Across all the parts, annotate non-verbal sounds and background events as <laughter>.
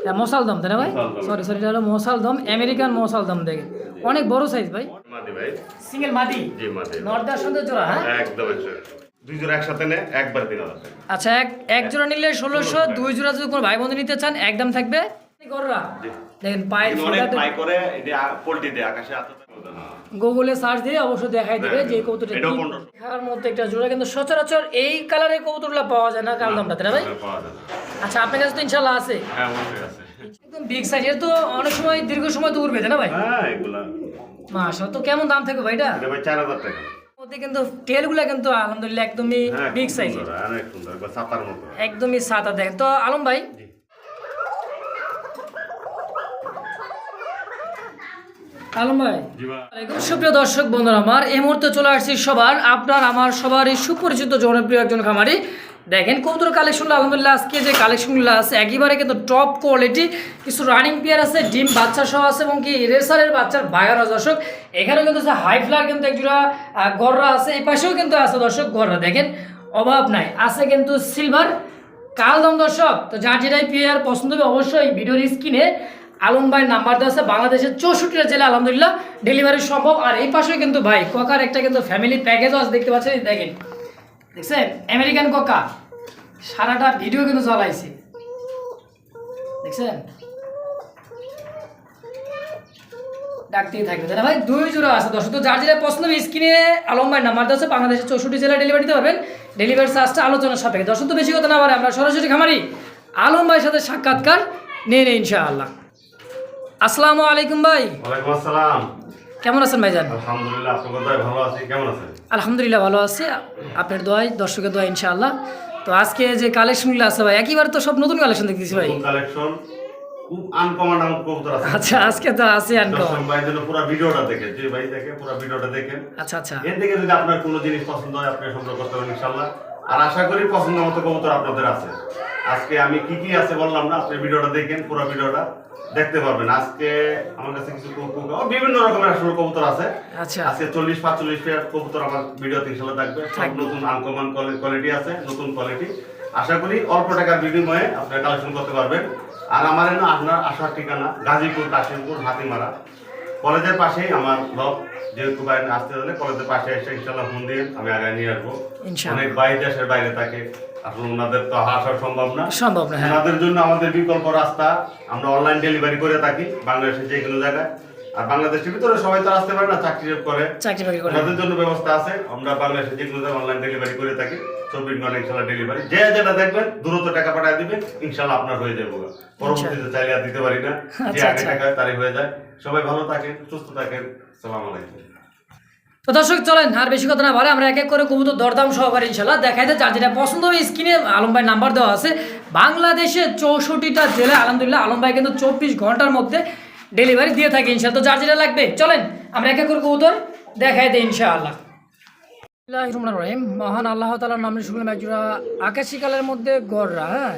এটা মশাল দম তাই না ভাই? সরি সরি এটা হলো মশাল দম আমেরিকান মশাল দম দেখে। অনেক বড় সাইজ ভাই। সিঙ্গেল মাদি? জি মাদি। নর্দার জোড়া হ্যাঁ? একদম দুই জোড়া একসাথে নে একবার তিন আচ্ছা এক এক জোড়া নিলে ষোলোশো দুই জোড়া যদি কোনো ভাই বন্ধু নিতে চান একদম থাকবে। গররা দেখেন পায়ের করে এটা পোল্ট্রি দেয় আকাশে আতো গুগলে সার্চ দিয়ে অবশ্যই দেখাই দিবে যে কবুতরটা দেখার মধ্যে একটা জোড়া কিন্তু সচরাচর এই কালারের কবুতরগুলো পাওয়া যায় না কাল দামটা তাই না ভাই? আচ্ছা আপনার কাছে তো ইনশাল্লাহ আছে। হ্যাঁ আছে। একদম বিগ সাইজ এর তো অনেক সময় দীর্ঘ সময় তো উড়বে না ভাই? হ্যাঁ এগুলা। মাশা তো কেমন দাম থাকবে ভাই এটা? চার হাজার টাকা। মধ্যে কিন্তু টেলগুলো কিন্তু আলহামদুলিল্লাহ একদমই হ্যাঁ বিগ খুব সাইজ সুন্দর, অনেক সুন্দর একবার ছাতার মতো। একদমই সাদা দেখেন। তো আলম ভাই আলম ভাই। সুপ্রিয় দর্শক বন্ধুরা আমার এই মুহূর্তে চলে আসছি সবার আপনার আমার সবারই সুপরিচিত জনপ্রিয় একজন খামারি। দেখেন কবুতর কালেকশনগুলো আলহামদুলিল্লাহ আজকে যে কালেকশনগুলো আছে একেবারে কিন্তু টপ কোয়ালিটি কিছু রানিং পেয়ার আছে ডিম বাচ্চা সহ আছে এবং কি রেসারের বাচ্চার বাগানো দর্শক এখানেও কিন্তু হাই ফ্লার কিন্তু একজোড়া গররা আছে এই পাশেও কিন্তু আছে দর্শক গররা। দেখেন অভাব নাই আছে কিন্তু সিলভার কাল দাম দর্শক তো যার যেটাই পেয়ার পছন্দ হবে অবশ্যই ভিডিওর স্ক্রিনে আলম ভাইয়ের নাম্বার দেওয়া আছে। বাংলাদেশের চৌষট্টিটা জেলা আলহামদুলিল্লাহ ডেলিভারি সম্ভব। আর এই পাশে কিন্তু ভাই কোকার একটা কিন্তু ফ্যামিলি প্যাকেজও আছে, দেখতে পাচ্ছেন? দেখেন। দেখছেন? আমেরিকান কোকা। সারাটা ভিডিও কিন্তু চালাইছে দেখছেন? ডাকতেই থাকবে। তাহলে ভাই, দুই জোড়া আছে। দর্শক, তো যার যেটা পছন্দ হবে, স্ক্রিনে আলম ভাই নাম্বার দেওয়া আছে। বাংলাদেশের চৌষট্টি জেলা ডেলিভারি দিতে পারবেন। ডেলিভারি চার্জটা আলোচনার সাপেক্ষে। দর্শক, তো বেশি কথা না পারে আমরা সরাসরি খামারি আলম ভাইয়ের সাথে সাক্ষাৎকার নিয়ে নিই, ইনশাআল্লাহ। আসসালামু আলাইকুম ভাই। ওয়ালাইকুম আসসালাম। কেমন আছেন ভাইজান? আলহামদুলিল্লাহ আপনার কথায়? ভালো আছি কেমন আছেন? আলহামদুলিল্লাহ ভালো আছি। আপনার দোয়াই দর্শকের দোয়া ইনশাআল্লাহ। তো আজকে যে কালেকশনগুলো আছে ভাই একইবার তো সব নতুন কালেকশন দেখতেছি ভাই। কালেকশন খুব আনকমন কবুতর আছে। আচ্ছা আজকে তো আছে আনকো দর্শক ভাই জন্য পুরো ভিডিওটা দেখে যে ভাই দেখে পুরো ভিডিওটা দেখেন। আচ্ছা আচ্ছা। এর থেকে যদি আপনার কোনো জিনিস পছন্দ হয় আপনি সংগ্রহ করতে পারেন ইনশাল্লাহ আর আশা করি পছন্দ মতো কবুতর আপনাদের আছে। আজকে আমি কি কি আছে বললাম না আপনি ভিডিওটা দেখেন পুরো ভিডিওটা দেখতে পারবেন। আজকে আমার কাছে কিছু বিভিন্ন রকমের আসলে কবুতর আছে। আচ্ছা। আজকে চল্লিশ পাঁচচল্লিশ পেয়ার কবুতর আমার ভিডিওতে ইনশাল্লাহ থাকবে। সব নতুন আনকমন কোয়ালিটি আছে নতুন কোয়ালিটি আশা করি অল্প টাকার বিনিময়ে আপনারা কালেকশন করতে পারবেন। আর আমার আপনার আসার ঠিকানা গাজীপুর কাশিমপুর হাতিমারা। কলেজের পাশেই আমার ব্লগ যেহেতু বাইরে আসতে হলে কলেজের পাশে এসে ইনশাল্লাহ ফোন দিয়ে আমি আগে নিয়ে আসব। অনেক বাইরে দেশের বাইরে থাকে আসলে ওনাদের তো আসা সম্ভব না। সম্ভব না হ্যাঁ। ওনাদের জন্য আমাদের বিকল্প রাস্তা আমরা অনলাইন ডেলিভারি করে থাকি বাংলাদেশের যে কোনো জায়গায়। আর বাংলাদেশের ভিতরে সবাই তো আসতে পারে না চাকরি করে। চাকরি করে। ওনাদের জন্য ব্যবস্থা আছে আমরা বাংলাদেশে যে কোনো জায়গায় অনলাইন ডেলিভারি করে থাকি। চব্বিশ ঘণ্টা ইনশাল্লাহ ডেলিভারি যে যেটা দেখবেন দ্রুত টাকা পাঠিয়ে দিবেন ইনশাল্লাহ আপনার হয়ে যাবে পরবর্তীতে চাইলে আর দিতে পারি না। যে আচ্ছা, আগে আচ্ছা। টাকা তারই হয়ে যায়। সবাই ভালো থাকেন সুস্থ থাকেন। সালাম আলাইকুম। তো দর্শক চলেন আর বেশি কথা না আমরা এক এক করে কবুতর দরদাম সহকারে ইনশাল্লাহ যেটা পছন্দ হবে স্ক্রিনে আলম ভাই নাম্বার দেওয়া আছে। বাংলাদেশে চৌষট্টিটা জেলায় আলহামদুলিল্লাহ আলম ভাই কিন্তু চব্বিশ ঘণ্টার মধ্যে ডেলিভারি দিয়ে থাকে ইনশাল্লাহ। তো যার যেটা লাগবে চলেন আমরা এক এক করে কবুতর দেখাই দেয় ইনশাআল্লাহ। রহিম। মহান আল্লাহ তালার নামে শুনলাম একজোড়া আকাশি কালের মধ্যে গড়রা হ্যাঁ?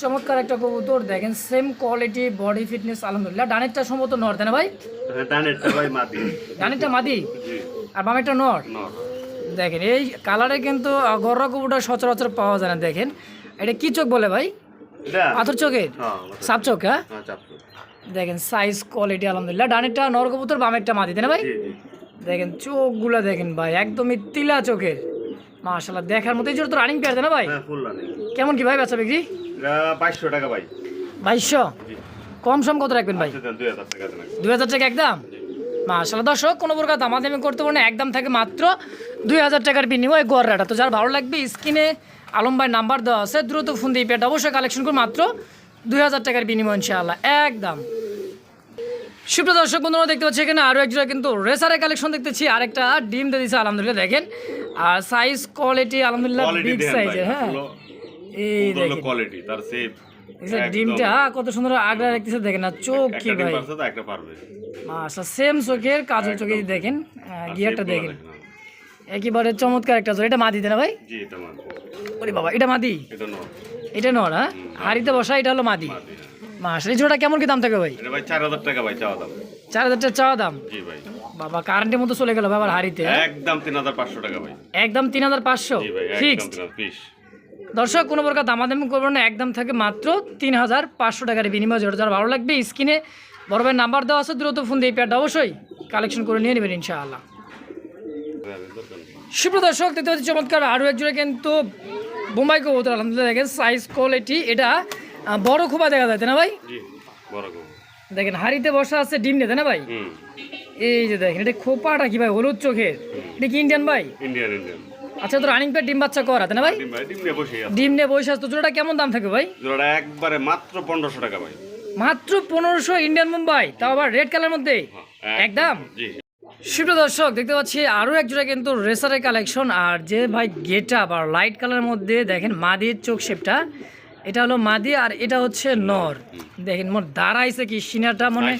চমৎকার একটা কবুতর দেখেন সেম কোয়ালিটি বডি ফিটনেস আলহামদুলিল্লাহ। ডানেরটা সম্ভবত নর তাই না ভাই? ডানেরটা মাটি ডানেরটা মাদি? আর বামেরটা নর? দেখেন এই কালারে কিন্তু গররা কবুটা সচরাচর পাওয়া যায় না দেখেন। এটা কি চোখ বলে ভাই? পাথর চোখের? হ্যাঁ সাপ চোখ হ্যাঁ? হ্যাঁ দেখেন সাইজ কোয়ালিটি আলহামদুলিল্লাহ। ডানেরটা নর কবুতর বামেরটা মাদি তাই না ভাই? দেখেন চোখগুলো দেখেন ভাই একদমই তিলা চোখের। মাশাল্লাহ দেখার মতো এই জন্য তো রানিং পেয়ার না ভাই? হ্যাঁ কেমন কি ভাই বেচা বিক্রি? বাইশশো টাকা ভাই। বাইশশো? কম সম কত রাখবেন ভাই? দুই হাজার টাকা একদম? মাশাল্লাহ দর্শক কোনো প্রকার দামাদামি করতে পারে না একদম থাকে মাত্র দুই হাজার টাকার বিনিময়ে গড়াটা তো যার ভালো লাগবে স্ক্রিনে আলম ভাই নাম্বার দেওয়া আছে দ্রুত ফোন দিয়ে পেটা অবশ্যই কালেকশন করে মাত্র দুই হাজার টাকার বিনিময় ইনশাআল্লাহ একদম। সুপ্রিয় দর্শক বন্ধুরা দেখতে পাচ্ছি এখানে আরও একজোড়া কিন্তু রেসারের কালেকশন দেখতেছি আরেকটা ডিম দিয়ে দিচ্ছে আলহামদুলিল্লাহ দেখেন। আর সাইজ কোয়ালিটি আলহামদুলিল্লাহ বিগ সাইজের হ্যাঁ। এই দেখেন। কোয়ালিটি তার সেফ ডিমটা কত সুন্দর আগলা দেখতেছে দেখেন না চোখ কি ভাই। মাশা সেম চোখের কাজল চোখে দেখেন গিয়ারটা দেখেন। একেবারে চমৎকার একটা চোখ এটা মাদি না ভাই? জি এটা মাদি। ওরে বাবা এটা মাদি? এটা নো এটা নর হ্যাঁ? হাড়িতে বসা এটা হলো মাদি। হ্যাঁ। জোড়া কেমন কি দাম থাকে ভাই? এটা ভাই চার হাজার টাকা ভাই চাওয়া দাম। চার হাজার টাকা চাওয়া দাম? জি ভাই। বাবা কারেন্টের মতো চলে গেল বাবার হাড়িতে হ্যাঁ? একদম তিন হাজার পাঁচশো টাকা ভাই। একদম তিন হাজার পাঁচশো? জি ভাই একদম দর্শক কোনো প্রকার দামাদামি করবেন না একদম থাকে মাত্র তিন হাজার পাঁচশো টাকার বিনিময় যেটা যারা ভালো লাগবে স্ক্রিনে বড় ভাইয়ের নাম্বার দেওয়া আছে দ্রুত ফোন দিয়ে প্যাডটা অবশ্যই কালেকশন করে নিয়ে নেবেন ইনশাআল্লাহ। সুপ্রদর্শক দেখতে পাচ্ছি চমৎকার আরও একজনে কিন্তু বোম্বাই কবুতর আলহামদুলিল্লাহ দেখেন সাইজ কোয়ালিটি এটা বড় খোপা দেখা যায় না ভাই? দেখেন হাড়িতে বসা আছে ডিম নেই না ভাই? এই যে দেখেন এটা খোপাটা কি ভাই হলুদ চোখের? এটা কি ইন্ডিয়ান ভাই? ইন্ডিয়ান ইন্ডিয়ান আচ্ছা তো রানিং প্যাড ডিম বাচ্চা করা না ভাই? ডিম নিয়ে বসে আছে। ডিম নিয়ে বসে আছে তো জোড়াটা কেমন দাম থাকবে ভাই? জোড়াটা একবারে মাত্র পনেরোশো টাকা ভাই। মাত্র পনেরোশো ইন্ডিয়ান মুম্বাই তাও আবার রেড কালার মধ্যে? হ্যাঁ, একদম। সুপ্রিয় দর্শক দেখতে পাচ্ছি আরও এক জোড়া কিন্তু রেসারের কালেকশন আর যে ভাই গেট আর লাইট কালারের মধ্যে দেখেন মাদির চোখ শেপটা এটা হলো মাদি আর এটা হচ্ছে নর। দেখেন মোট দাঁড়াইছে কি সিনাটা মানে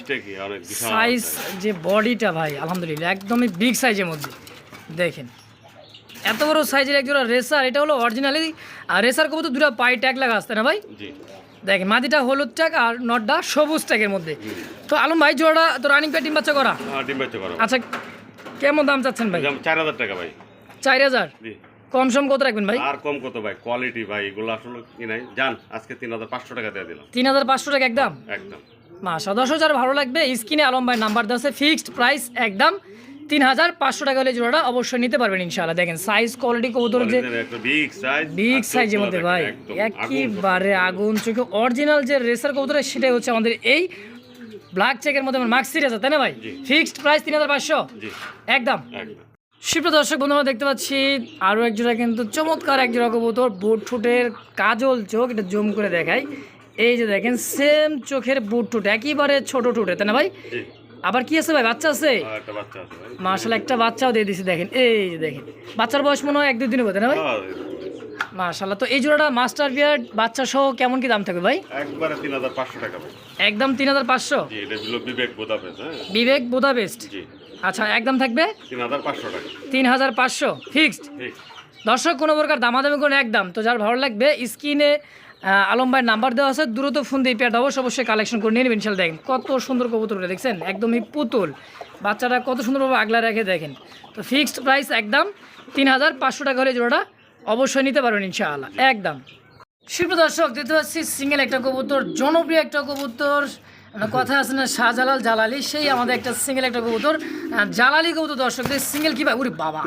সাইজ যে বডিটা ভাই আলহামদুলিল্লাহ একদমই বিগ সাইজের মধ্যে। দেখেন এত বড় সাইজের এক জোড়া রেসার এটা হলো অরিজিনালি আর রেসার কবুতর দুটো পাই ট্যাগ লাগা আসতে না ভাই? দেখেন মাদিটা হলুদ ট্যাগ আর নটটা সবুজ ট্যাগের মধ্যে। তো আলম ভাই জোড়া তো রানিং প্যাড ডিম বাচ্চা করা? হ্যাঁ ডিম বাচ্চা করো। আচ্ছা কেমন দাম চাচ্ছেন ভাই? চার হাজার টাকা ভাই। চার হাজার? কম সম কত রাখবেন ভাই? আর কম কত ভাই? কোয়ালিটি ভাই এগুলো আসলে কি নাই। জান আজকে তিন হাজার পাঁচশো টাকা দিয়ে দিলাম। তিন হাজার পাঁচশো টাকা একদম? একদম। মাসা দশ হাজার ভালো লাগবে স্ক্রিনে আলম ভাই নাম্বার দেওয়া আছে ফিক্সড প্রাইস একদম তিন হাজার পাঁচশো টাকা হলে জোড়াটা অবশ্যই নিতে পারবেন ইনশাআল্লাহ। দেখেন সাইজ কোয়ালিটি কবুতর যে বিগ সাইজ বিগ সাইজের মধ্যে ভাই একেবারে আগুন চোখে। অরিজিনাল যে রেসার কবুতর সেটাই হচ্ছে আমাদের এই ব্ল্যাক চেকের মধ্যে মার্ক সিরিজ আছে তাই না ভাই? ফিক্সড প্রাইস তিন হাজার পাঁচশো। জি। একদম। একদম। সুপ্রিয় দর্শক বন্ধুরা দেখতে পাচ্ছি আরও একজোড়া কিন্তু চমৎকার এক জোড়া কবুতর বুট ঠোঁটের কাজল চোখ এটা জুম করে দেখায় এই যে দেখেন সেম চোখের বুট ঠোঁট একেবারে ছোট ঠোঁটে তাই না ভাই? আবার কি আছে ভাই বাচ্চা আছে? ভাই। মার্শাল একটা বাচ্চাও দিয়ে দিছে দেখেন এই যে দেখেন। বাচ্চার বয়স মনে হয় এক দুই দিন হবে না ভাই? হ্যাঁ, মার্শাল্লাহ তো এই জোড়াটা মাস্টার বিয়ার বাচ্চা সহ কেমন কি দাম থাকবে ভাই? একবারে তিন হাজার পাঁচশো টাকা একদম তিন হাজার পাঁচশো? বিবেক বোদাপেস হ্যাঁ। বিবেক বোধা বেস্ট আচ্ছা একদম থাকবে? তিন হাজার পাঁচশো ফিক্সড দর্শক কোনো প্রকার দামাদামি কোনো একদম। তো যার ভালো লাগবে স্ক্রিনে আলম ভাইয়ের নাম্বার দেওয়া আছে দ্রুত ফোন দিয়ে পেয়ারটা অবশ্যই অবশ্যই কালেকশন করে নিয়ে নেবেন দেখেন। কত সুন্দর কবুতরটা দেখছেন? একদমই পুতুল। বাচ্চাটা কত সুন্দরভাবে আগলা রেখে দেখেন। তো ফিক্সড প্রাইস একদম তিন হাজার পাঁচশো টাকা হলে জোড়াটা অবশ্যই নিতে পারবেন ইনশাআল্লাহ। একদম। শিল্প দর্শক দেখতে পাচ্ছি সিঙ্গেল একটা কবুতর জনপ্রিয় একটা কবুতর কথা আছে না শাহজালাল জালালি সেই আমাদের একটা সিঙ্গেল একটা কবুতর। জালালি কবুতর দর্শকদের সিঙ্গেল কি ভাই? উরি বাবা।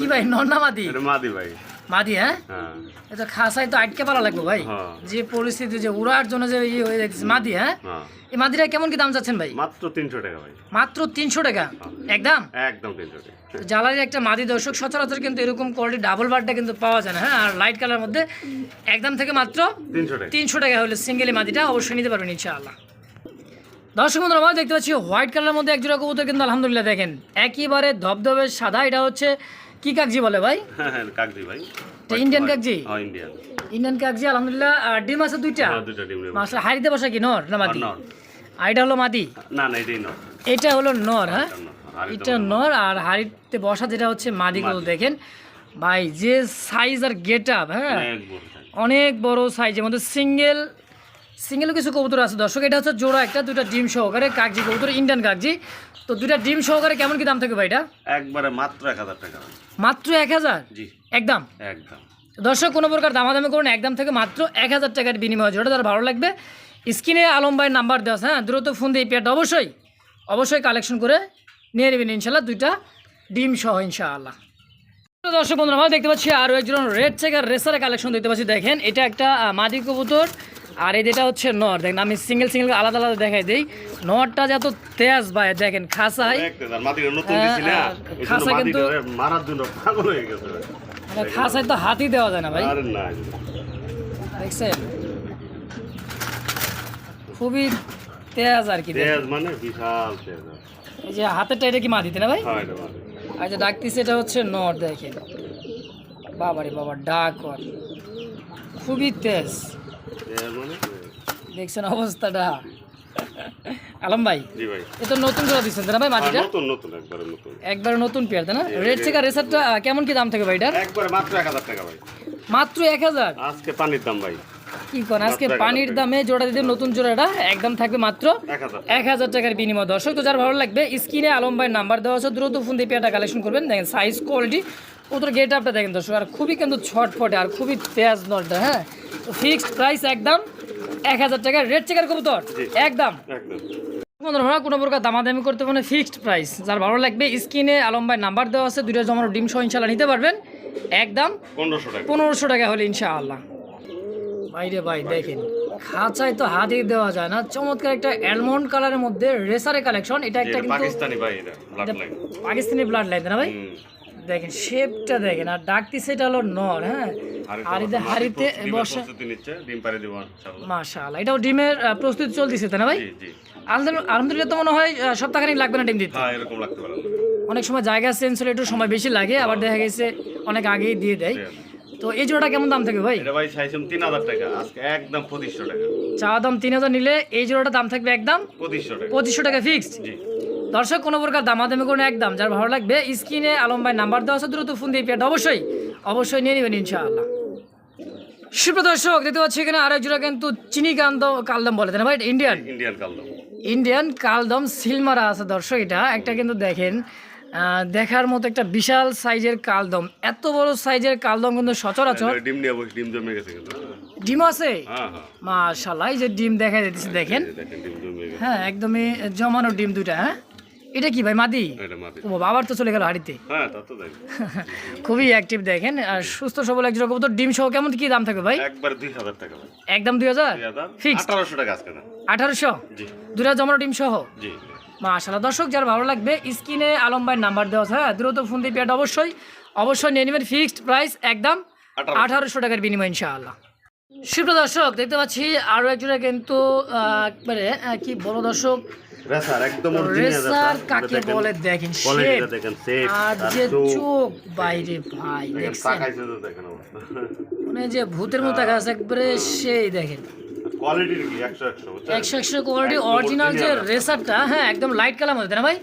কি ভাই? নন্নামাদি এটা মাদি ভাই। মাদি হ্যাঁ? হ্যাঁ। এটা খাসাই তো আটকে পারা লাগবে ভাই। হ্যাঁ। যে পরিস্থিতি যে উড়ার জন্য যে ইয়ে হয়ে যাচ্ছে মাদি হ্যাঁ? হ্যাঁ। এই মাদিটা কেমন কি দাম যাচ্ছেন ভাই? মাত্র তিনশো টাকা ভাই। মাত্র তিনশো টাকা? একদম? একদম তিনশো টাকা। জ্বালানির একটা মাদি দর্শক সচরাচর কিন্তু এরকম কোয়ালিটি ডাবল বারটা কিন্তু পাওয়া যায় না হ্যাঁ? আর লাইট কালার মধ্যে একদম থেকে মাত্র তিনশো টাকা। তিনশো টাকা হলে সিঙ্গেল মাদিটা অবশ্যই নিতে পারবেন ইনশাআল্লাহ। দর্শক বন্ধুরা আমরা দেখতে পাচ্ছি হোয়াইট কালারের মধ্যে এক জোড়া কবুতর কিন্তু আলহামদুলিল্লাহ দেখেন একেবারে ধবধবে সাদা এটা হচ্ছে কি কাকজি বলে ভাই? হ্যাঁ হ্যাঁ কাকদি ভাই। ইন্ডিয়ান কাকজি? হ্যাঁ ইন্ডিয়ান ইন্ডিয়ান কাকজি আলহামদুলিল্লাহ। আর ডিম আছে দুইটা? হ্যাঁ দুটো ডিম মাসলা হাড়িতে বসা কি নর না মাদি নর। আর এটা হলো মাদি না না এটাই নয় এটা হলো নর হ্যাঁ? এটা নর আর হাড়িতে বসা যেটা হচ্ছে মাদিগুলো দেখেন। ভাই যে সাইজ আর গেট আপ হ্যাঁ? অনেক বড় size। অনেক বড় সাইজের মধ্যে সিঙ্গেল সিঙ্গেল কিছু কবুতর আছে। দর্শক এটা হচ্ছে জোড়া একটা দুটা ডিম সহকারে কাগজি কবুতর ইন্ডিয়ান কাগজি তো দুটা ডিম সহকারে কেমন কি দাম থাকবে ভাই এটা? একবারে মাত্র এক হাজার টাকা। মাত্র এক হাজার? জি। একদম? একদম। দর্শক কোনো প্রকার দামাদামি করুন একদম থেকে মাত্র এক হাজার টাকার বিনিময় জোড়া তার ভালো লাগবে। স্ক্রিনে আলম ভাইয়ের নাম্বার দেওয়া হ্যাঁ দ্রুত ফোন দিয়ে পেয়ারটা অবশ্যই অবশ্যই কালেকশন করে নিয়ে নেবেন ইনশাল্লাহ দুইটা ডিম সহ ইনশাআল্লাহ। দর্শক বন্ধুরা আমরা দেখতে পাচ্ছি আরও একজন রেড চেকার রেসারের কালেকশন দেখতে পাচ্ছি। দেখেন এটা একটা মাদি কবুতর আর এই যেটা হচ্ছে নর দেখেন আমি সিঙ্গেল সিঙ্গেল আলাদা আলাদা দেখাই দিই। নরটা যত তেজ ভাই দেখেন নতুন হ্যাঁ, খাসা কিন্তু- মাটিটা মারার জন্য পাগল হয়ে গেছে ভাই। মানে খাসাই তো হাতি দেওয়া যায় না ভাই। দেখছেন? খুবই তেজ আর কি তেজ মানে বিশাল তেজ এই যে হাতেরটা এটা কি মাদিতে না ভাই? যে ডাকতিছে এটা হচ্ছে নর দেখেন। বাবারে বাবা ডাক খুবই তেজ। মানে দেখছেন অবস্থাটা। আলম ভাই জি ভাই। এ তো নতুন করে দিচ্ছেন না ভাই মাটিটা? নতুন নতুন একবারে নতুন। একবারে নতুন পেয়ার তাই না? রেড চেকার রেসারটা কেমন কি দাম থাকে ভাই এটার? একবারে মাত্র এক হাজার টাকা ভাই। মাত্র এক হাজার? আজকে পানির দাম ভাই। কি করেন আজকে পানির দামে জোড়া দিতে নতুন জোড়াটা একদম থাকবে মাত্র এক হাজার টাকার বিনিময়। দর্শক তো যার ভালো লাগবে স্ক্রিনে আলম ভাইয়ের নাম্বার দেওয়া আছে দ্রুত ফোন দিয়ে পেয়ারটা কালেকশন করবেন। দেখেন সাইজ কোয়ালিটি কবুতর গেট আপটা দেখেন দর্শক আর খুবই কিন্তু ছটফটে আর খুবই তেজ নলটা হ্যাঁ? তো ফিক্সড প্রাইস একদম এক হাজার টাকা রেড চেকার কবুতর একদম। একদম। বন্ধুরা কোনো প্রকার দামাদামি করতে পারে ফিক্সড প্রাইস যার ভালো লাগবে স্ক্রিনে আলম ভাই নাম্বার দেওয়া আছে দুইটা জমানো ডিম সহ ইনশাল্লাহ নিতে পারবেন। একদম পনেরোশো টাকা। পনেরোশো টাকা হলে ইনশাআল্লাহ। বাইরে ভাই দেখেন খাঁচায় তো হাতে দেওয়া যায় না। চমৎকার একটা অ্যালমন্ড কালারের মধ্যে রেসারের কালেকশন এটা একটা কিন্তু পাকিস্তানি ভাই এটা blood line Pakistani blood line না ভাই? দেখেন শেপটা দেখেন আর ডাকতি সেটা হলো নর হ্যাঁ? হাড়িতে হাড়িতে বসে প্রস্তুতি ডিম পারে দিব ইনশাআল্লাহ। মাশাআল্লাহ এটাও ডিমের প্রস্তুতি চলতেছে তাই না ভাই? জি জি। আলহামদুলিল্লাহ তো মনে হয় সপ্তাহখানিক লাগবে না ডিম দিতে? হ্যাঁ এরকম লাগতে পারে। অনেক সময় জায়গা চেঞ্জ হলে একটু সময় বেশি লাগে আবার দেখা গেছে অনেক আগেই দিয়ে দেয়। তো এই জোড়াটা কেমন দাম থাকবে ভাই? এটা ভাই চাইছিলাম তিন হাজার টাকা আজকে একদম পঁচিশশো টাকা। চা দাম তিন হাজার নিলে এই জোড়াটা দাম থাকবে একদম পঁচিশশো টাকা। পঁচিশশো টাকা ফিক্সড জি। দর্শক কোনো প্রকার দামাদামি কোনো একদম। যার ভালো লাগবে স্ক্রিনে আলম ভাই নাম্বার দেওয়া আছে দ্রুত ফোন দিয়ে পেয়ারটা অবশ্যই অবশ্যই নিয়ে নেবেন ইনশাআল্লাহ। সুপ্র দর্শক দেখতে পাচ্ছি এখানে আরেক জোড়া কিন্তু চিনি কান্দ কালদম বলে তাই না ভাই? ইন্ডিয়ান ইন্ডিয়ান কালদম। ইন্ডিয়ান কালদম সিলমারা আছে দর্শক এটা। একটা কিন্তু দেখেন দেখার মতো একটা বিশাল সাইজের কালদম। এত বড় সাইজের কালদম কিন্তু সচরাচর ডিম নিয়ে বসে ডিম জমে গেছে কিন্তু। ডিম আছে? হ্যাঁ হ্যাঁ। মাশাল্লাহ এই যে ডিম দেখা যাচ্ছে দেখেন। এই দেখেন হ্যাঁ একদমই জমানো ডিম দুইটা হ্যাঁ? এটা কি ভাই মাদি? ও বাবার তো চলে গেল হাড়িতে। হ্যাঁ তা তো <laughs> খুবই অ্যাক্টিভ দেখেন। আর সুস্থ সবল একজন কবুতর ডিম সহ কেমন কি দাম থাকবে ভাই? একবার দুই হাজার টাকা একদম দুই হাজার? ফিক্সড আঠারোশো টাকা আঠারোশো? দুটা জমানো ডিম সহ? মাশাল্লাহ দর্শক যার ভালো লাগবে স্ক্রিনে আলম ভাইয়ের নাম্বার দেওয়া আছে। হ্যাঁ দ্রুত ফোন দিয়ে পেয়ারটা অবশ্যই অবশ্যই নিয়ে নেবেন। ফিক্সড প্রাইস একদম আঠারোশো। টাকার বিনিময় ইনশাআল্লাহ। সুপ্র দর্শক দেখতে পাচ্ছি আরও একজনে কিন্তু একবারে কি বলো দর্শক রেসার একদম রেসার। কাকে বলে দেখেন আর যে চোখ, বাইরে ভাই দেখেন, মানে যে ভূতের মতো আছে একবারে সেই দেখেন Quality কি? একশো একশো, বুঝছেন? একশো একশো কোয়ালিটি অরিজিনাল যে রেসারটা হ্যাঁ একদম লাইট কালার মধ্যে না ভাই।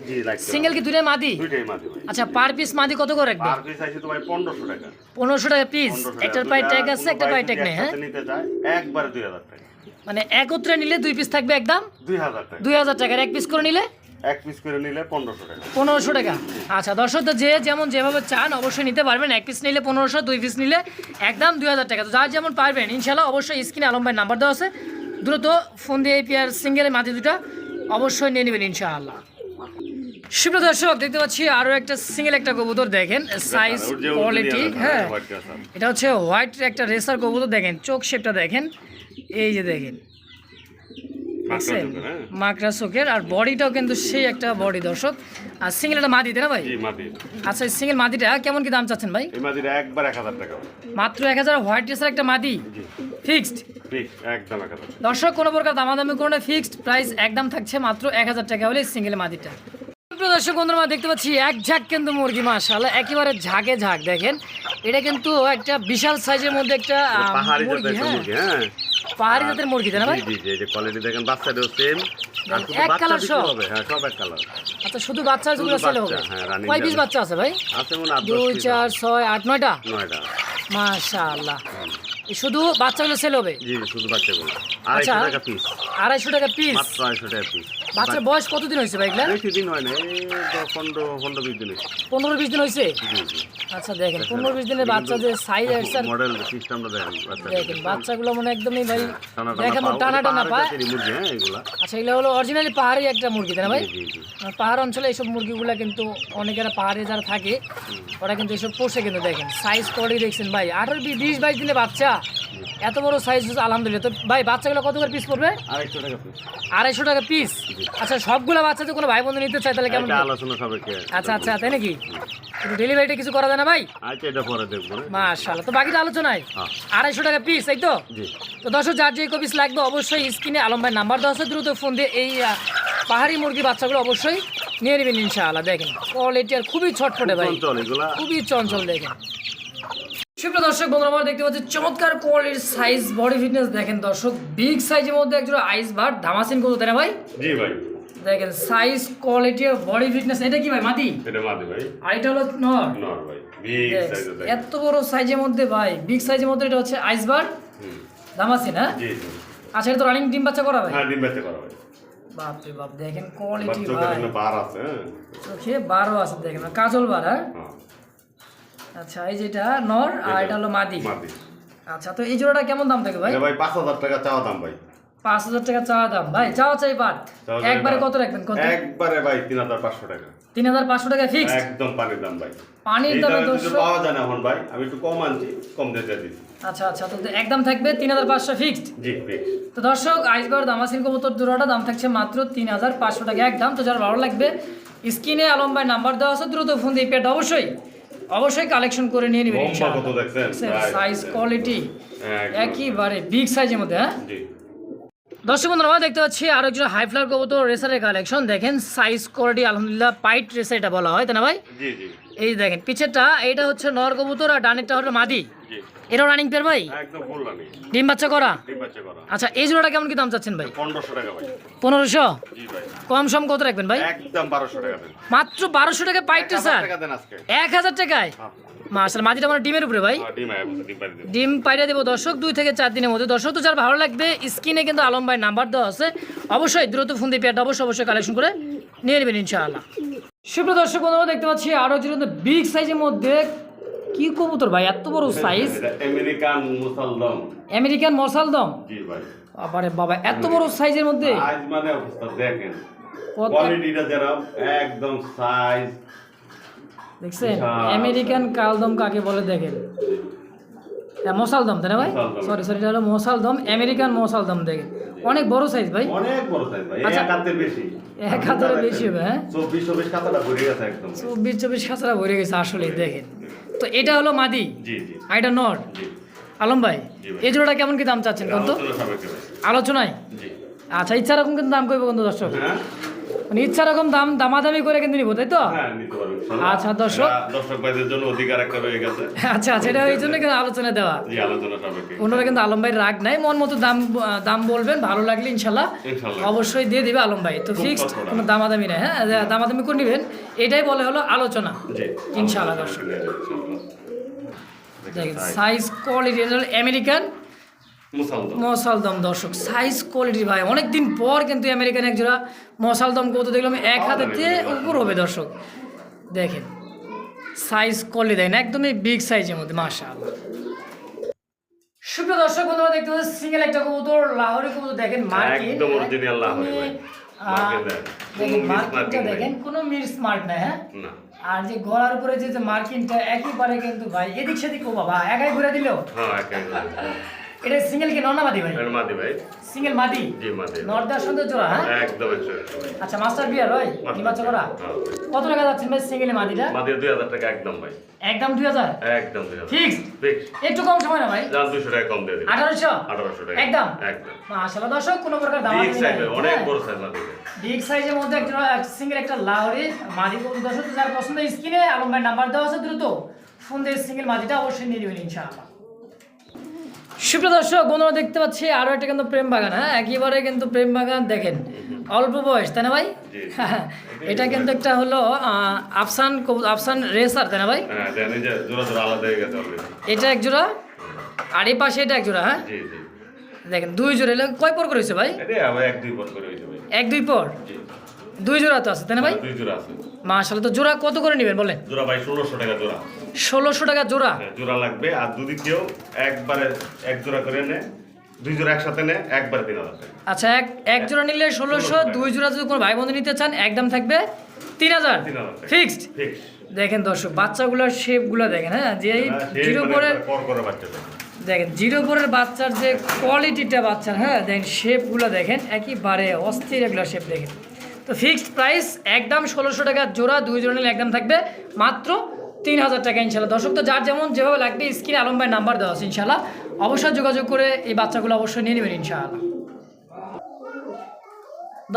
সিঙ্গেল কি মাদি দুইটাই মাটি ভাই। আচ্ছা পার পিস মাদি কত করে রাখবে Per piece চাইছি তো ভাই 1500 টাকা। পনেরোশো টাকা পিস 1500 টাকা। একটার ট্যাগ আছে একটা পাই ট্যাগ নেই হ্যাঁ একসাথে নিতে চায়, একবারে 2000 টাকা। মানে একত্রে নিলে দুই পিস থাকবে একদম? 2000 টাকা। দুই হাজার টাকার এক পিস করে নিলে? এক পিস করে নিলে 1500 টাকা। পনেরোশো টাকা। আচ্ছা দর্শক তো যে যেমন যেভাবে চান অবশ্যই নিতে পারবেন। এক পিস নিলে পনেরোশো দুই পিস নিলে একদম দুই হাজার টাকা। তো যার যেমন পারবেন ইনশাল্লাহ অবশ্যই স্ক্রিনে আলম ভাই নাম্বার দেওয়া আছে। দ্রুত ফোন দিয়ে পেয়ার সিঙ্গেলের মাঝে দুটা অবশ্যই নিয়ে নেবেন ইনশাআল্লাহ। সুপ্রিয় দর্শক দেখতে পাচ্ছি আরও একটা সিঙ্গেল একটা কবুতর দেখেন সাইজ কোয়ালিটি হ্যাঁ। এটা হচ্ছে হোয়াইট একটা রেসার কবুতর দেখেন চোখ শেপটা দেখেন। এই যে দেখেন? মাকড়া চোখের আর বডিটাও কিন্তু সেই একটা বডি দর্শক আর সিঙ্গেল একটা মাদি তাই না ভাই। আচ্ছা সিঙ্গেল মাদিটা কেমন কি দাম চাচ্ছেন ভাই এই একবার 1000 টাকা। মাত্র এক হাজার হোয়াইট রেসার একটা মাদি ফিক্সড fix, একদম 1000 টাকা। দর্শক কোনো প্রকার দামাদামি কোনো ফিক্সড প্রাইস একদম থাকছে মাত্র এক হাজার টাকা হলে সিঙ্গেল মাদিটা দর্শক বন্ধুরা দেখতে পাচ্ছি এক ঝাঁক কিন্তু মুরগি মাশাআল্লাহ একেবারে ঝাঁকে ঝাঁক দেখেন এটা কিন্তু একটা বিশাল সাইজের মধ্যে একটা হ্যাঁ মুরগি, হ্যাঁ? পাহাড়ি জাতের মুরগি তাই না ভাই জি, জি, এই যে কোয়ালিটি দেখেন, বাচ্চাটাও। আর এক কালার সব? হবে, হ্যাঁ, সব এক কালার আচ্ছা শুধু বাচ্চা যেগুলো সেল হবে হ্যাঁ, কয় পিস বাচ্চা আছে ভাই আছে মনে হয় আট দশ দুই piece চার আছে। ছয় আট নয়টা নয়টা। মাশাআল্লাহ এই শুধু বাচ্চাগুলো সেল হবে জি, শুধু বাচ্চাগুলো। আড়াইশো আচ্ছা। টাকা পিস আড়াইশো টাকা পিস মাত্র আড়াইশো টাকা piece। বাচ্চার বয়স কতদিন হয়েছে ভাই এগুলা বেশি দিন হয় না, পনেরো, পনেরো, বিশ দিন পনেরো বিশ দিন হয়েছে। আচ্ছা দেখেন পনেরো বিশ দিনের বাচ্চা যে সাইজ আসছে মডেল সিস্টেমটা দেখেন দেখেন বাচ্চাগুলো মানে একদমই ভাই টানা টানা টানা পায়। এগুলা। আচ্ছা এগুলো হলো অরিজিনালি পাহাড়ি একটা মুরগি তাই না ভাই? পাহাড় অঞ্চলে এইসব মুরগিগুলো কিন্তু অনেকেরা পাহাড়ে যারা থাকে ওরা কিন্তু এইসব পোষে কিন্তু দেখেন সাইজ কোয়ালিটি দেখছেন ভাই। আঠারো বিশ বাইশ দিনে বাচ্চা। এত বড় সাইজ আলহামদুলিল্লাহ। তো ভাই বাচ্চাগুলো কত করে পিস পড়বে? আড়াইশো টাকা piece। আড়াইশো টাকা পিস আচ্ছা সবগুলো বাচ্চা তো কোনো ভাই বন্ধু নিতে চায় তাহলে কেমন আলোচনা সবাইকে আচ্ছা আচ্ছা তাই নাকি? ডেলিভারিটা কিছু করা যায় না ভাই? আচ্ছা এটা পরে দেখব? মাশাআল্লাহ। তো বাকিটা আলোচনায়? হ্যাঁ। আড়াইশো টাকা পিস এই তো? জি। তো দর্শক যার যে কপিস লাগবে অবশ্যই স্ক্রিনে আলম ভাই নাম্বার দেওয়া আছে। দ্রুত ফোন দিয়ে এই পাহাড়ি মুরগি বাচ্চাগুলো অবশ্যই নিয়ে নেবেন ইনশাআল্লাহ। দেখেন কোয়ালিটি আর খুবই ছটফটে ভাই। খুবই চঞ্চল দেখেন। সুপ্রিয় দর্শক বন্ধুরা আমরা দেখতে পাচ্ছি চমৎকার কোয়ালিটির সাইজ বডি ফিটনেস দেখেন দর্শক বিগ সাইজের মধ্যে একজন আইস বার ধামাসিন কত তাই না ভাই? জি ভাই। দেখেন সাইজ কোয়ালিটি বডি ফিটনেস এটা কি ভাই মাটি? এটা মাদি ভাই। আর এটা হলো নর। নর ভাই বিগ এত বড় সাইজের মধ্যে ভাই বিগ সাইজের মধ্যে এটা হচ্ছে আইস বার ধামাসিন হ্যাঁ? জি আচ্ছা এটা তো রানিং ডিম বাচ্চা করা ভাই? হ্যাঁ ডিম বেচতে করা ভাই। বাপ রে বাপ দেখেন কোয়ালিটি ভাই। বার আছে হ্যাঁ। চোখে বারো আছে দেখেন কাজল বার হ্যাঁ? হ্যাঁ। আচ্ছা এই যেটা নর আর এটা হলো মাদি। মাদি। আচ্ছা তো এই জোড়াটা কেমন দাম থাকে ভাই? ভাই পাঁচ হাজার টাকা চাওয়া দাম ভাই। পাঁচ হাজার টাকা চাওয়া দাম। ভাই চাওয়া চাই বাদ। একবারে কত রাখবেন? কত? একবারে ভাই তিন হাজার পাঁচশো টাকা। তিন হাজার পাঁচশো টাকা ফিক্সড একদম পানির দাম ভাই। পানির দামে পাওয়া যায় না এখন ভাই। আমি একটু কম আনছি কম দিয়ে দিচ্ছি আচ্ছা আচ্ছা তো একদম থাকবে তিন হাজার পাঁচশো ফিক্সড জি তো দর্শক আইসবার দামাসিন কবুতর জোড়াটা দাম থাকছে মাত্র তিন হাজার পাঁচশো টাকা। একদম তো যারা ভালো লাগবে স্ক্রিনে আলম ভাই নাম্বার দেওয়া আছে দ্রুত ফোন দিয়ে পেট অবশ্যই অবশ্যই কালেকশন করে নিয়ে নেবেন সাইজ কোয়ালিটি। একইবারে বিগ সাইজের মধ্যে হ্যাঁ? দর্শক বন্ধুরা আমরা দেখতে পাচ্ছি আর একজন হাই ফ্লার কবুতর রেসারের কালেকশন দেখেন সাইজ কোয়ালিটি আলহামদুলিল্লাহ পাইট রেসার এটা বলা হয় তাই না ভাই? জি জি। এই দেখেন পিছেরটা এটা হচ্ছে নর কবুতর আর ডানেরটা হলো মাদি। এটাও রানিং পেয়ার ভাই? একদম ফুল রানি ডিম বাচ্চা করা? ডিম বাচ্চা করা। আচ্ছা এই জোড়াটা কেমন কি দাম চাচ্ছেন ভাই? পনেরোশো টাকা ভাই। পনেরোশো? জি ভাই। কম সম কত রাখবেন ভাই? মাত্র বারোশো টাকা পাইট স্যার। এক হাজার টাকায়? হ্যাঁ। মাসাল মাটিটা আমার ডিমের উপরে ভাই? হ্যাঁ, ডিম। ডিম পাইরা দেবো। দর্শক দুই থেকে চার দিনের মধ্যে। দর্শক তো যার ভালো লাগবে স্ক্রিনে কিন্তু আলম ভাই নাম্বার দেওয়া আছে। অবশ্যই দ্রুত ফোন দিয়ে পেয়ারটা অবশ্যই অবশ্যই কালেকশন করে নিয়ে নেবেন ইনশাআল্লাহ। সুপ্রিয় দর্শক বন্ধুরা দেখতে পাচ্ছি আরও যেটা বিগ সাইজের মধ্যে। কি কবুতর ভাই এত বড় সাইজ আমেরিকান মুসলদম আমেরিকান মশালদম জি ভাই। বাবারে বাবা এত বড় সাইজের মধ্যে? আজ মানে অবস্থা দেখেন। কোয়ালিটিটা যেরকম একদম সাইজ দেখছেন? আমেরিকান কালদম কাকে বলে দেখেন। মশালদম তাই না ভাই? সরি সরি এটা হলো মশালদম আমেরিকান মশালদম দেখেন। অনেক বড় সাইজ ভাই। অনেক বড় সাইজ ভাই আচ্ছা। এক হাতের বেশি। এক হাতের বেশি হবে, হ্যাঁ? চব্বিশ চব্বিশ কাতাটা ভরে গেছে একদম। চব্বিশ চব্বিশ খাঁচড়া ভরে গেছে আসলে দেখেন। তো এটা হলো মাদি? জি জি। এটা নট? জি। আলম ভাই এই জোড়াটা কেমন কি দাম চাচ্ছেন কত। আলোচনায়? জি। আচ্ছা ইচ্ছা রকম কিন্তু দাম করবে বন্ধু দর্শক। হ্যাঁ। মানে ইচ্ছা রকম দাম দামাদামি করে কিন্তু নিবো তাই তো? হ্যাঁ। আচ্ছা, দর্শক। দর্শক ভাইদের জন্য অধিকার একটা রয়ে গেছে। <laughs> আচ্ছা আচ্ছা এটা এই জন্য কিন্তু আলোচনা দেওয়া। জি আলোচনা সাপেক্ষে। ওনারা কিন্তু আলম ভাই রাগ নাই মন মতো দাম দাম বলবেন ভালো লাগলে ইনশাল্লাহ। অবশ্যই দিয়ে দিবে আলম ভাই। তো ফিক্সড কোনো দামাদামি নাই হ্যাঁ? দামাদামি করে নেবেন এটাই বলে হলো আলোচনা। ইনশাআল্লাহ দর্শক। সাইজ কোয়ালিটি আমেরিকান মশালদম। দর্শক। সাইজ কোয়ালিটি ভাই অনেকদিন পর কিন্তু আমেরিকান একজোড়া মশালদম কত দেখলাম। এক হাতে উপর হবে দর্শক। দেখেন। সাইজ কোয়ালিটি দেখেন একদমই বিগ সাইজের মধ্যে মাশাআল্লাহ। সুপ্রিয় দর্শক বন্ধুরা দেখতে পাচ্ছেন সিঙ্গেল একটা কবুতর লাহোরি কবুতর দেখেন মার্কিন একদম original লাহোরি ভাই। দেখেন কোনো মার্কিনটা দেখেন কোনো মিস মার্ক নাই হ্যাঁ? আর যে গলার উপরে যে মার্কিনটা একইবারে কিন্তু ভাই এদিক সেদিক ও বাবা একাই ঘুরে দিলেও হ্যাঁ একাই এটা সিঙ্গেল কি নন মাদি ভাই? মাদি ভাই। সিঙ্গেল মাদি? জি মাদি। নর্দার সুন্দর জোড়া হ্যাঁ? একদম আচ্ছা মাস্টার বিয়ার হয় মাস্টার করা? হ্যাঁ। কত টাকা যাচ্ছেন ভাই সিঙ্গেল মাদিটা? মাদি দুই হাজার টাকা একদম ভাই। একদম দুই হাজার? একদম দুই হাজার। ফিক্সড ফিক্স একটু কম সময় না ভাই? যান দুশো টাকা কম দিয়ে দিন। আঠারোশো? আঠারোশো টাকা। একদম? একদম। মাশাআল্লাহ দর্শক কোনো প্রকার দাম বিগ সাইজ অনেক বড় সাইজ মাদি বিগ সাইজের মধ্যে একটা সিঙ্গেল একটা লাউরি মাদি কবুতর দর্শক যার পছন্দ স্ক্রিনে আলম ভাই নাম্বার দেওয়া আছে দ্রুত। ফোন দিয়ে সিঙ্গেল মাদিটা অবশ্যই নিয়ে নেবেন ইনশাআল্লাহ। সুপ্রিয় দর্শক বন্ধুরা দেখতে পাচ্ছি আরও একটা কিন্তু প্রেম বাগান হ্যাঁ? একেবারে কিন্তু প্রেম বাগান দেখেন। অল্প বয়স তাই না ভাই। <laughs> এটা কিন্তু একটা হলো আফসান আফসান রেসার তাই না ভাই? হ্যাঁ হয়ে এটা এক জোড়া আর এই পাশে এটা এক জোড়া হ্যাঁ? দেখেন দুই জোড়া এলে কয় পর করেছে ভাই? এক দুই পর দুই পর? জি। দুই জোড়া তো আছে তাই না ভাই? দুই জোড়া তো জোড়া কত করে নেবেন বলেন? জোড়া ভাই ষোলোশো টাকা জোড়া। ষোলোশো টাকা জোড়া। হ্যাঁ, জোড়া লাগবে। আর যদি কেউ একবারে এক জোড়া করে নেয় দুই জোড়া একসাথে নেয় একবারে তিন আচ্ছা এক এক জোড়া নিলে ষোলোশো দুই জোড়া যদি কোনো ভাই বন্ধু নিতে চান একদম থাকবে তিন হাজার। ফিক্সড? দেখেন দর্শক বাচ্চাগুলোর শেপগুলো দেখেন হ্যাঁ? যে এই জিরো পরের পর করে দেখেন। জিরো পরের বাচ্চার যে কোয়ালিটিটা বাচ্চার হ্যাঁ? দেখেন শেপগুলো দেখেন একইবারে অস্থির এগুলো শেপ দেখেন। তো ফিক্সড প্রাইস একদম ষোলোশো টাকা জোড়া দুই জোড়া নিলে একদম থাকবে মাত্র তিন হাজার টাকা ইনশাল্লাহ। দর্শক তো যার যেমন যেভাবে লাগবে স্ক্রিনে আলম ভাই নাম্বার দেওয়া আছে ইনশাল্লাহ। অবশ্যই যোগাযোগ করে এই বাচ্চাগুলো অবশ্যই নিয়ে নেবেন ইনশাআল্লাহ।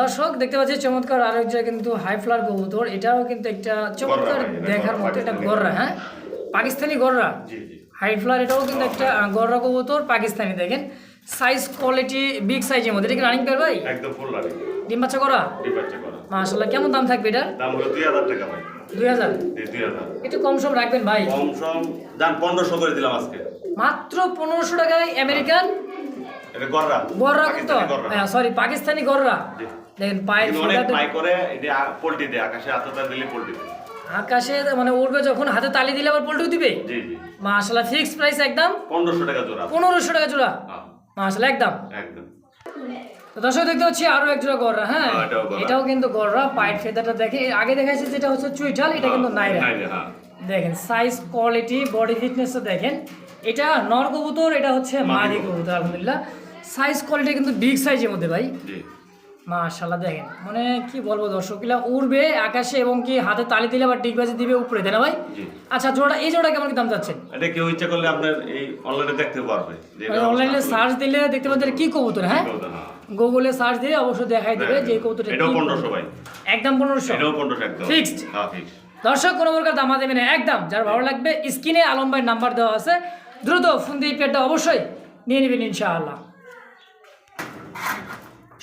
দর্শক দেখতে পাচ্ছি চমৎকার আরও একটা কিন্তু হাই ফ্লার কবুতর। এটাও কিন্তু একটা চমৎকার এটা দেখার মতো একটা গররা হ্যাঁ? পাকিস্তানি গররা? হাই ফ্লার এটাও কিন্তু একটা গররা কবুতর পাকিস্তানি দেখেন। সাইজ কোয়ালিটি বিগ সাইজের মধ্যে। এটা কি রানিং পেয়ার ভাই? একদম ফুল লাগে ডিম বাচ্চা করা দুই বাচ্চা করা মাশাল্লাহ কেমন দাম থাকবে এটা দাম হলো দুই হাজার টাকা ভাই। দুই হাজার। দুই হাজার। একটু কম সম রাখবেন ভাই। কম সম দাম পনেরোশো করে দিলাম আজকে। মাত্র পনেরোশো টাকায় আমেরিকান গররা। গররা সরি পাকিস্তানি গররা। জি। দেখেন পায়ের কিন্তু অনেক ফোঁটাটা- পাই করে এটা পোল্ট্রি দেয় আকাশে আততা দিলে পোল্ট্রি আকাশে মানে উড়বে যখন হাতে তালি দিলে আবার পল্টু দিবে? জি জি। মাশাল্লাহ ফিক্স প্রাইস একদম। পনেরোশো টাকা জোড়া। পনেরোশো টাকা জোড়া। হ্যাঁ, মাশাল্লাহ একদম। একদম। দর্শক দেখতে পাচ্ছি আরও এক জোড়া গররা হ্যাঁ? হ্যাঁ, এটাও কিন্তু গররা পাইট ফেদারটা দেখে আগে দেখাইছে যেটা হচ্ছে চুইটাল এটা কিন্তু নাইরা। হ্যাঁ দেখেন সাইজ কোয়ালিটি বডি ফিটনেসটা দেখেন। এটা নর কবুতর এটা হচ্ছে মাদি কবুতর। আলহামদুলিল্লাহ। সাইজ কোয়ালিটি কিন্তু বিগ সাইজের মধ্যে ভাই। মাশাল্লাহ দেখেন। মানে কি বলব দর্শকগুলা উড়বে আকাশে এবং কি হাতে তালি দিলে আবার ডিগবাজি দিবে উপরে দেয় না ভাই? আচ্ছা জোড়া এই জোড়া কেমন দাম যাচ্ছে? এটা কেউ ইচ্ছা করলে আপনার এই অনলাইনে দেখতে পারবে অনলাইনে সার্চ দিলে দেখতে পাচ্ছেন কি হ্যাঁ? কবুতর, হ্যাঁ। গুগলে সার্চ দিয়ে অবশ্যই দেখাই দেবে যে এই কবুতরটা এটাও কি পনেরোশো কবুতর। ভাই। একদম পনেরোশো? এটাও পনেরোশো একদম। Fixed? হ্যাঁ ফিক্সড দর্শক কোনো প্রকার দামা দেবে না। একদম যার ভালো লাগবে স্ক্রিনে আলম ভাইয়ের নাম্বার দেওয়া আছে। দ্রুত ফোন দিয়ে পেটটা অবশ্যই নিয়ে নেবেন ইনশাআল্লাহ।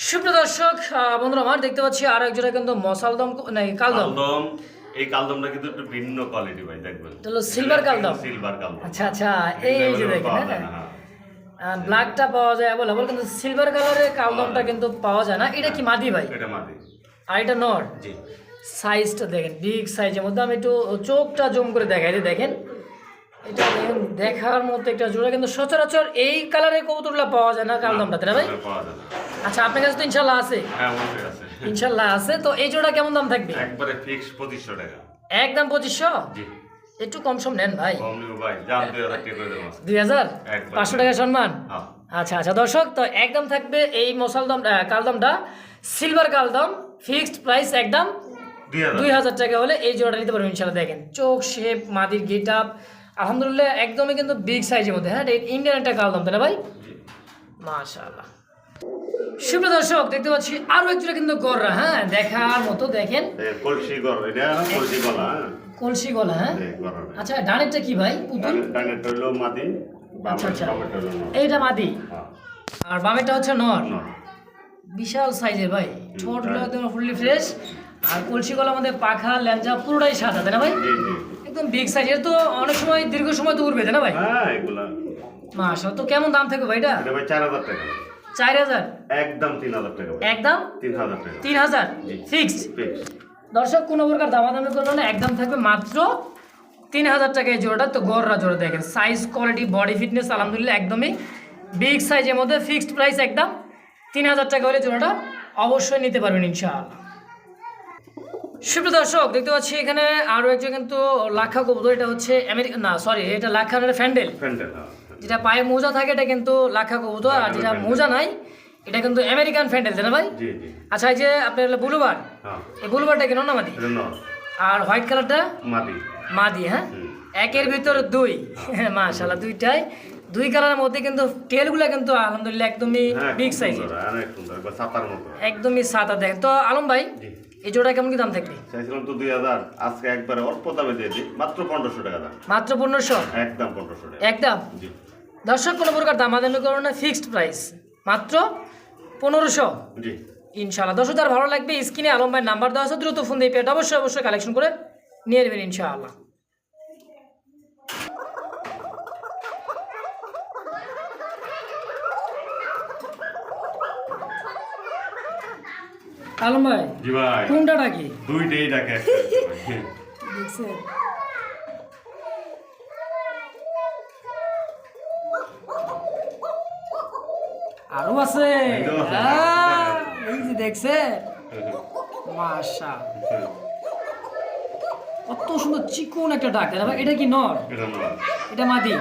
সুপ্রিয় দর্শক বন্ধুরা আমার দেখতে পাচ্ছি আরও একজোড়া কিন্তু মশালদম নাই কালদম। কালদম এই কালদমটা কিন্তু একটু ভিন্ন কোয়ালিটি ভাই দেখবেন। এটা হলো silver কালদম? সিলভার কালদম। আচ্ছা আচ্ছা এই যে দেখেন হ্যাঁ না, হ্যাঁ। ব্ল্যাকটা পাওয়া যায় অ্যাভেলেবল কিন্তু সিলভার কালারের কালদমটা কিন্তু পাওয়া যায় না। এটা কি মাদি ভাই? এটা মাদি। আর এটা নর? জি। সাইজটা দেখেন বিগ সাইজের মধ্যে। আমি একটু চোখটা জুম করে দেখাই দিই দেখেন। এটা দেখেন দেখার মতো একটা জোড়া কিন্তু সচরাচর এই কালারের কবুতরগুলো পাওয়া যায় না কালদমটাতে না ভাই? পাওয়া যায় না। আচ্ছা আপনার কাছে তো ইনশাল্লাহ আছে। হ্যাঁ আছে। ইনশাল্লাহ আছে। তো এই জোড়া কেমন দাম থাকবে? একবারে ফিক্স পঁচিশশো টাকা। একদম পঁচিশশো? জি। একটু কম সম নেন ভাই। দুই হাজার। পাঁচশো টাকা সম্মান? হ্যাঁ। আচ্ছা আচ্ছা দর্শক তো একদম থাকবে এই মশালদম কালদমটা সিলভার কালদম ফিক্সড প্রাইস একদম দুই হাজার। টাকা হলে এই জোড়াটা নিতে পারবেন ইনশাল্লাহ দেখেন। চোখ শেপ মাদির গেট আপ আলহামদুলিল্লাহ একদমই কিন্তু বিগ সাইজের মধ্যে। হ্যাঁ ইন্ডিয়ান একটা কালদম তাই না ভাই? মাশাআল্লাহ। শুভ দর্শক দেখতে পাচ্ছি আরও এক জোড়া কিন্তু গররা হ্যাঁ দেখার মতো দেখেন। কলসি এটা কলসি গলা হ্যাঁ? কলসি গলা হ্যাঁ? আচ্ছা ডানেরটা কি ভাই পুতুল? ডানেরটা হইল মাদি আচ্ছা, আচ্ছা। এইটা মাদি? হ্যাঁ, আর বামেরটা হচ্ছে নর। বিশাল সাইজের ভাই। ছোটগুলো একদম ফুললি ফ্রেশ। আর কলসি গলা আমাদের পাখা ল্যাঞ্জা পুরোটাই সাদা তাই না ভাই? একদম বিগ সাইজের তো অনেক সময় দীর্ঘ সময় তো উঠবে তাই না ভাই? হ্যাঁ এগুলা। মাসা তো কেমন দাম থাকবে ভাই এটা? ভাই চার হাজার টাকা। চার হাজার? একদম তিন হাজার টাকা একদম? তিন হাজার টাকা। তিন হাজার? ফিক্সড ফিক্স দর্শক কোনো প্রকার দামাদামি করবে না একদম থাকবে মাত্র তিন হাজার টাকা এই জোড়াটা। তো গররা জোড়া দেখেন সাইজ কোয়ালিটি বডি ফিটনেস আলহামদুলিল্লাহ একদমই বিগ সাইজের মধ্যে ফিক্সড প্রাইস একদম তিন হাজার টাকা হলে জোড়াটা অবশ্যই নিতে পারবেন ইনশাআল্লাহ। সুপ্রিয় দর্শক দেখতে পাচ্ছি এখানে আরও একজন কিন্তু লাখা কবুতর এটা হচ্ছে আমেরিকা না সরি এটা লাখার ফ্যান্ডেল। ফ্যান্ডেল হ্যাঁ যেটা পায়ে মোজা থাকে এটা কিন্তু লাখা কবুতর আর যেটা মোজা নাই এটা কিন্তু আমেরিকান ফ্যান্ডেল তাই না ভাই? জি জি। আচ্ছা এই যে আপনার ব্লুবার। হ্যাঁ। এই ব্লুবারটা কেন না মাদি আর হোয়াইট কালারটা? মাদি। মাদি হ্যাঁ? একের ভিতর দুই। <laughs> মাশাল্লাহ দুইটাই। দুই কালারের মধ্যে কিন্তু টেলগুলো কিন্তু আলহামদুলিল্লাহ একদমই হ্যাঁ বিগ সাইজ ছাতার মতো। একদমই সাদা দেখেন। তো আলম ভাই এই জোড়া কেমন কি দাম থাকবে? চাইছিলাম তো দুই হাজার আজকে একবারে অল্প দামে দিয়ে দিই মাত্র পনেরোশো টাকা দাম। মাত্র পনেরোশো? একদম পনেরোশো টাকা। একদম? জি। দর্শক কোনো প্রকার দামাদামি করো না ফিক্সড প্রাইস মাত্র পনেরোশো। জি। ইনশাআল্লাহ। দর্শক তার ভালো লাগবে। স্ক্রিনে আলম ভাই নাম্বার দেওয়া আছে। দ্রুত ফোন দিয়ে পেয়ে অবশ্যই অবশ্যই কালেকশন করে নিয়ে নেবেন ইনশাআল্লাহ। আলম ভাই ভাই। কোনটা ডাকি দুইটাই ডাকে দেখছেন আরও আছে? এই যে দেখছে? মাশা কত সুন্দর চিকন একটা ডাক। তাই না ভাই? এটা কি নর? এটা মাদি?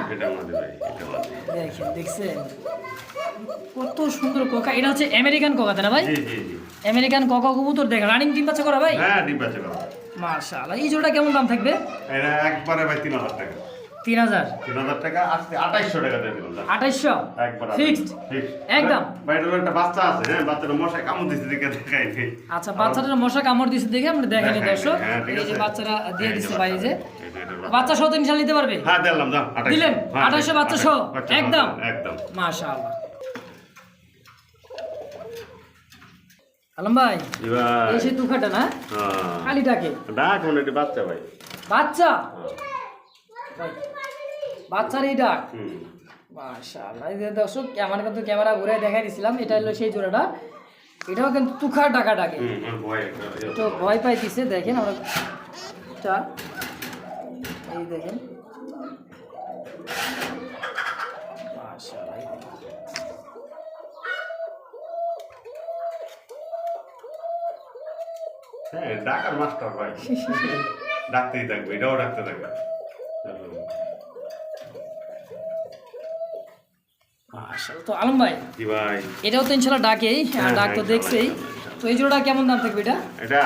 দেখেন দেখছেন? কত সুন্দর কোকা। এটা হচ্ছে আমেরিকান কোকা তাই না ভাই? আমেরিকান কোকা কবুতর দেখেন। রানিং টিম বাচ্চা করা ভাই? হ্যাঁ ডিম করা। মাশাআল্লাহ এই জোড়া কেমন দাম থাকবে? এটা একবারে ভাই তিন হাজার টাকা। তিন হাজার। তিন হাজার টাকা আজকে আঠাইশশো টাকা দিয়ে দিলাম আঠাইশশো? একবার ফিক্সড? একদম। ভাই একটা বাচ্চা আছে হ্যাঁ? বাচ্চাটা কামড় দেখাই আচ্ছা বাচ্চাটার মশা কামড় দেখে আমরা দেখানি দেখাই, দর্শক। হ্যাঁ, এই যে। বাচ্চারা দিয়ে এই যে বাচ্চা। সহ ইনশাল নিতে পারবে? হ্যাঁ দিলাম যাও দিলেন? হ্যাঁ, আঠাইশশো বাচ্চা সহ? একদম? একদম। মাশাআল্লাহ। আলম ভাই এই সেই তুখাটা না? হ্যাঁ। ডাক মানে বাচ্চা ভাই। বাচ্চা? হ্যাঁ। বাচ্চার এই ডাক। মাশাআল্লাহ দর্শক আমার কিন্তু ক্যামেরা ঘুরে দেখাই দিছিলাম এটা হলো সেই জোড়াটা। এটাও কিন্তু তুখার টাকা ডাকে। তো ভয় পাইতেছে দেখেন আমরা এই দেখেন। মাশাআল্লাহ, এই দেখেন। হ্যাঁ ডাকার মাস্টার ভাই <laughs> ডাকতেই থাকবে এটাও ডাকতে থাকবে। মাশাআল্লাহ। তো আলম ভাই জি ভাই। এটাও তো ইনশাআল্লাহ ডাকেই হ্যাঁ, ডাক তো হ্যাঁ, দেখছেই। তো এই জোড়াটা কেমন দাম থাকবে এটা? এটা?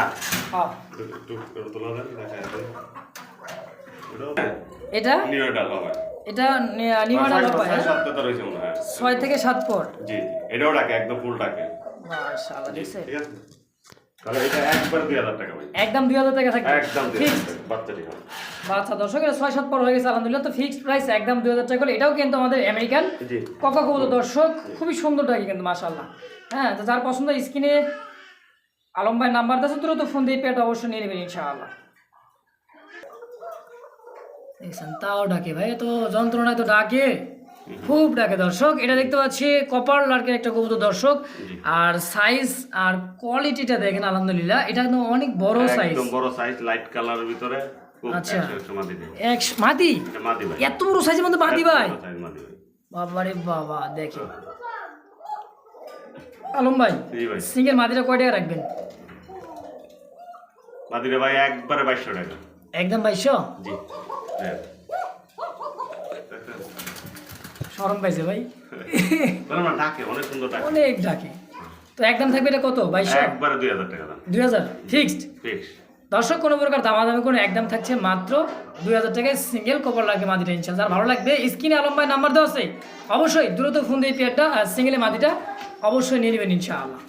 হ্যাঁ। এটা? এটা লগায়। এটা নি- নিমাটা ছয়- হয়। থেকে সাত জি জি, এটাও ডাকে একদম ফুল ডাকে। মাশাআল্লাহ দেখছেন? ঠিক আছে। তাহলে এটা একবার দুই হাজার টাকা ভাই। একদম দুই হাজার টাকা থাকবে। একদম দুই ঠিক হাজার টাকা বাচ্চাটি হবে। আচ্ছা দর্শক ছয় সাত পর হয়ে গেছে আলহামদুলিল্লাহ। তো ফিক্সড প্রাইস একদম দুই হাজার টাকা করে। এটাও কিন্তু আমাদের আমেরিকান জি। কবুতর দর্শক খুবই সুন্দর ডাকি কিন্তু মাশাআল্লাহ। হ্যাঁ তো যার পছন্দ স্ক্রিনে আলম ভাই নাম্বার আছে তুরন্ত ফোন দিয়ে পেট অবশ্যই নিয়ে নেবেন ইনশাআল্লাহ। দেখছেন তাও ডাকে ভাই তো যন্ত্রণায় তো ডাকে। খুব ডাকে দর্শক। এটা দেখতে পাচ্ছি কপার লার্কের একটা কবুতর দর্শক। আর সাইজ আর কোয়ালিটিটা দেখেন আলহামদুলিল্লাহ। এটা কিন্তু অনেক বড় সাইজ একদম বড় সাইজ লাইট কালারের ভিতরে আচ্ছা। এক মাদি এত বড় সাইজের মধ্যে মাদি ভাই? বাবারে বাবা দেখে আলম ভাই সিঙ্গেল মাদিটা কয় টাকা রাখবেন? মাদিরে ভাই একবারে বাইশশো টাকা। একদম বাইশশো? জি হ্যাঁ সরম পাইছে ভাই। ডাকে অনেক সুন্দর ডাকে। অনেক ডাকে। তো একদম থাকবে এটা কত? বাইশশো? একবারে দুই হাজার টাকা দাম। দুই হাজার? ফিক্সড? ফিক্স দর্শক কোনো প্রকার দামাদামি কোনো একদম থাকছে মাত্র দুই হাজার টাকায় সিঙ্গেল কভার লাগে মাদিটা ইনশাল্লাহ যার ভালো লাগবে স্ক্রিনে আলম ভাই নাম্বার দেওয়া আছে। অবশ্যই দ্রুত ফোন দিয়ে পেয়ারটা আর সিঙ্গেলে মাদিটা অবশ্যই নিয়ে নেবেন ইনশাআল্লাহ।